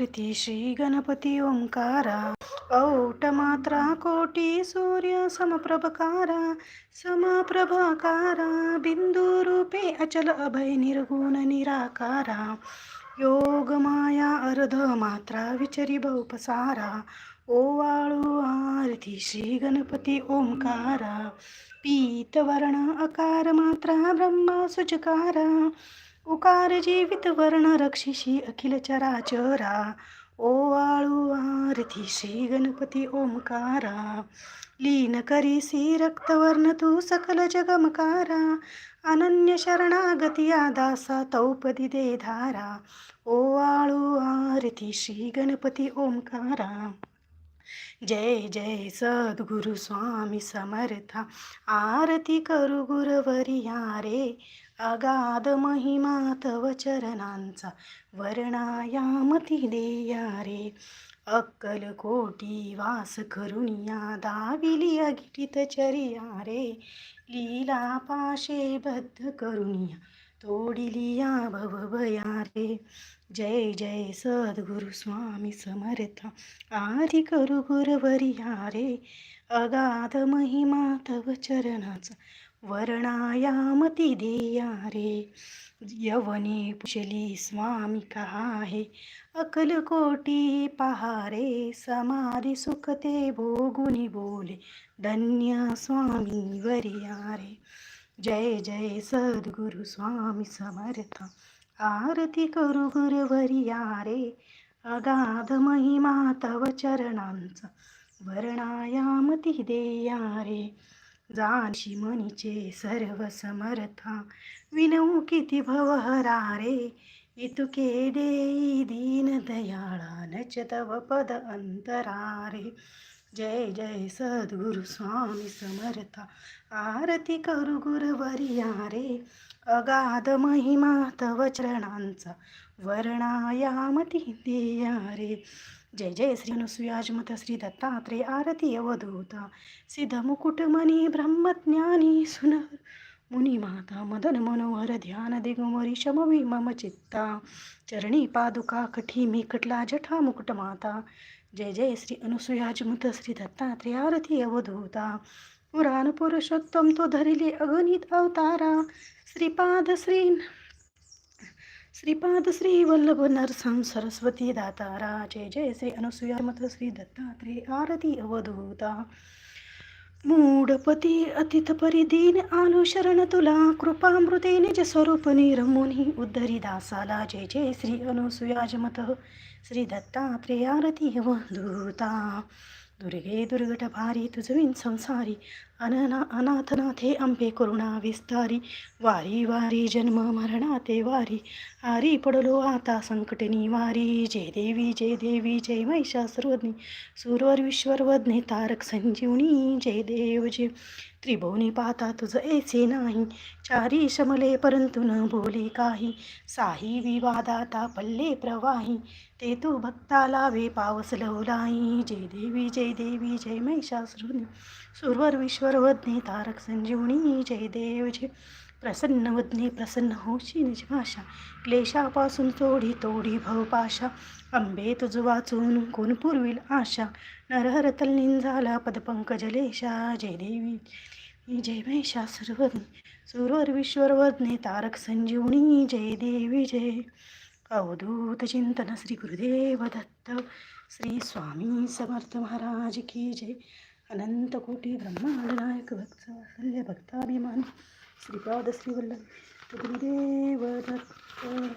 कृती श्री गणपती ओंकारा. औट मात्रा कोटी सूर्य समप्रभकारा समप्रभाकारा बिंदू रूपे अचल अभय निर्गुण निराकारा. योग माया अर्ध मात्रा विचरी बहुपसारा. ओवाळू आरती श्री गणपती ओंकारा. पीत वर्ण अकार मात्रा ब्रह्मा सुचकारा उकार जीवित वर्ण रक्षिषी अखिल चराचरा। ओवाळू आरती श्री गणपती ओंकारा। लीन करीसी रक्तवर्ण तू सकल जगमकारा। अनन्य शरणागती दासा तौपदी दे धारा। ओवाळू आरती श्री गणपती ओंकारा। जय जय सद्गुरु स्वामी समर्था। आरती करू गुरवरिया रे। अगाध महिमा तव चरणांचा वर्णायामती देया रे अक्कल कोटी वास करुनिया दाविली अगिटित चरिया रे लीला पाशे बद्ध करुनिया तोडिलिया भवभया रे जय जय सद्गुरु स्वामी समर्था आदि करू रे अगाध महिमा तव चरणाचा वर्णायामती देया रे यवने पुशली स्वामी कहा अकलकोटी पहारे समाधी सुखते भोगुनी बोले धन्य स्वामी वरिया रे जय जय सद्गुरु स्वामी समर्थ आरती करू गुरुवरिया रे अगाध महिमा तव चरणांचा वर्णायामती देया रे जानशी मनीचे सर्व समर्था. विनऊ किती भवहरारे इतुके देई दीन दयाळा नच तव पद अंतरारे. जय जय सद्गुरु स्वामी समर्था. आरती करू गुरुवर्या रे. अगाध महिमा तव चरणांचा. वर्णायामती देया रे. जय जय श्री अनुसुयाजमत श्री दत्तात्रेय आरती अवधूता। सिद्ध मुकुटमणी ब्रह्मज्ञानी सुनर मुनी माता मदन मनोहर ध्यान दिगुमरी शमवी मम चित्ता। चरणी पादुका कठी मी कटला जठा मुकुट माता। जय जय श्री अनुसुयाजमत श्री दत्तात्रेय आरती अवधूता। पुराण पुरुषोत्तम तो धरिले अगणित अवतारा। श्रीपाद श्री श्रीपाद श्री वल्लभ नरसं सरस्वती दातारा जय जय श्री अनुसुयामत श्री दत्तात्रे आरती अवधूता। मूढपती अतिथ परिदीन आलो शरण तुला कृपामृते निज स्वरूप निरमुनी उद्धरी दासाला जय जय श्री अनुसुयाजमत श्री दत्तात्रे आरती अवधूता। दुर्गे दुर्गट भारी तुझविन संसारी अनना अनाथनाथे अंबे करुणा विस्तारी वारी वारी जन्म मरणाते वारी आरी पडलो आता संकट वारी जय देवी जय देवी जय महिषासुरवदनी सुरवर विश्वरवदने तारक संजीवनी जय देव जय त्रिभुवनी पाता तुझ ऐसे नाही चारी शमले परंतु न बोले काही साही विवादाता पल्ले प्रवाही ते तू भक्ताला वे पावस लवलाई जय देवी जय देवी जय महिषासुरुनी सुरवर विश्वर तारक संजीवनी जय देव जय प्रसन्न वदने प्रसन्न होशी निज भाषा क्लेशापासून तोडी तोडी भवपाशा अंबे तुझ वाचून कोण पुरविल आशा? नरहर तल्लीन झाला पदपंकजलेशा. जय देवी जय महिषा सुरवर विश्वर तारक संजीवनी. जय देवी जय अवधूत चिंतन श्री गुरुदेव दत्त श्री स्वामी समर्थ महाराज की जय. अनंत कोटी ब्रह्मांड नायक भक्त वात्सल्य भक्ताभिमान. श्रीपाद श्री वल्लभ गुरुदेव दत्त.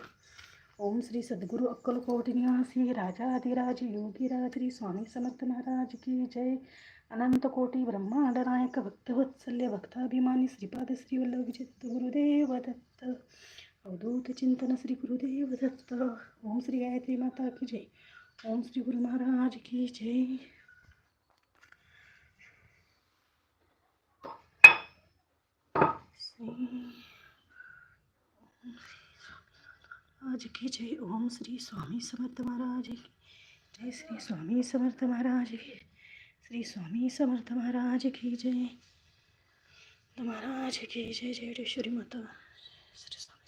ओम श्री सद्गुरु अक्कलकोट निवासी राजाधिराज योगीराज श्री स्वामी समर्थ महाराज की जय. अनंत कोटी ब्रह्मांड नायक भक्तवत्सल्य भक्ताभिमानी श्रीपाद श्री वल्लभ गुरुदेव दत्त. अवधूत चिंतन श्री गुरुदेव दत्त ओम श्री गायत्री माता की जय। ओम श्री गुरु महाराज की जय। आज की जय। ओम श्री स्वामी समर्थ महाराज की। जय श्री स्वामी समर्थ महाराज की। श्री स्वामी समर्थ महाराज की जय। महाराज की जय। जय श्री माता। श्री स्वामी।